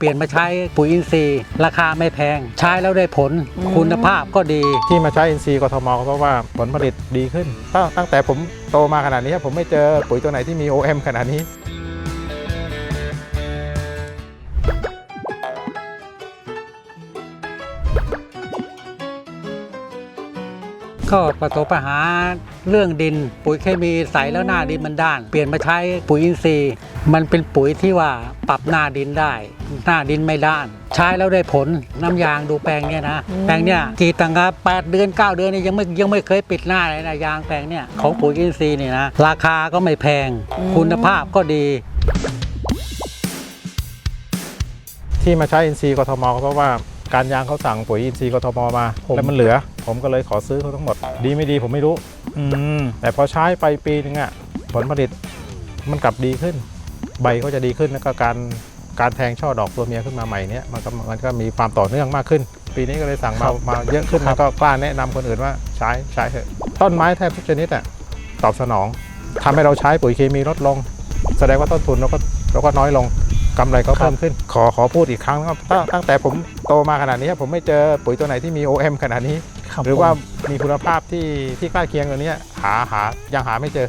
เปลี่ยนมาใช้ปุ๋ยอินทรีย์ ราคาไม่แพง ใช้แล้วได้ผลอืมคุณภาพก็ดีที่มาใช้อินทรีย์กทมก็เพราะว่าผลผลิตดีขึ้นตั้งตั้งแต่ผมโตมาขนาดนี้ผมไม่เจอปุ๋ยตัวไหนที่มี OM ขนาดนี้ ก็ประสบปัญหาเรื่องดินปุ๋ยเคมีใส่แล้วหน้าดินมันด้าน เปลี่ยนมาใช้ปุ๋ยอินทรีย์ มันเป็นปุ๋ยที่ว่าปรับหน้าดินได้ หน้าดินไม่ด้าน ใช้แล้วได้ผลน้ำยางดูแปลงเนี่ยนะอืมแปลงเนี่ยกรีดตั้งแต่แปดเดือนเก้าเดือนนี่ยังไม่ยังไม่เคยปิดหน้าเลยนะยางแปลงเนี่ยของปุ๋ยอินทรีย์นี่นะราคาก็ไม่แพงคุณภาพก็ดีที่มาใช้อินทรีย์กทมก็เพราะว่า การยางเขาสั่งปุ๋ยอินทรีย์กทมมาผมแล้วมันเหลือ ผมก็เลยขอซื้อเขาทั้งหมด ดีไม่ดีผมไม่รู้อืมแต่พอใช้ไปปีนึงอะผลผลิตมันกลับดีขึ้น ใบก็จะดีขึ้นแล้วก็การการแทงช่อดอกตัวเมียขึ้นมาใหม่เนี้ยมันก็มันก็มีความต่อเนื่องมากขึ้น ปีนี้ก็เลยสั่งมามาเยอะขึ้นแล้วก็กล้าแนะนำคนอื่นว่าใช้ใช้เถอะต้นไม้แทบทุกชนิดอะตอบสนองทำให้เราใช้ปุ๋ยเคมีลดลง แสดงว่าต้นทุนเราก็เราก็น้อยลง กำไรก็เพิ่มขึ้น ขอขอพูดอีกครั้งนะครับตั้งตั้งแต่ผมโตมาขนาดนี้ผมไม่เจอปุ๋ยตัวไหนที่มี OM ขนาดนี้ครับหรือว่าผมมีคุณภาพที่ที่ใกล้เคียงตัวานี้หาหายังหาไม่เจอ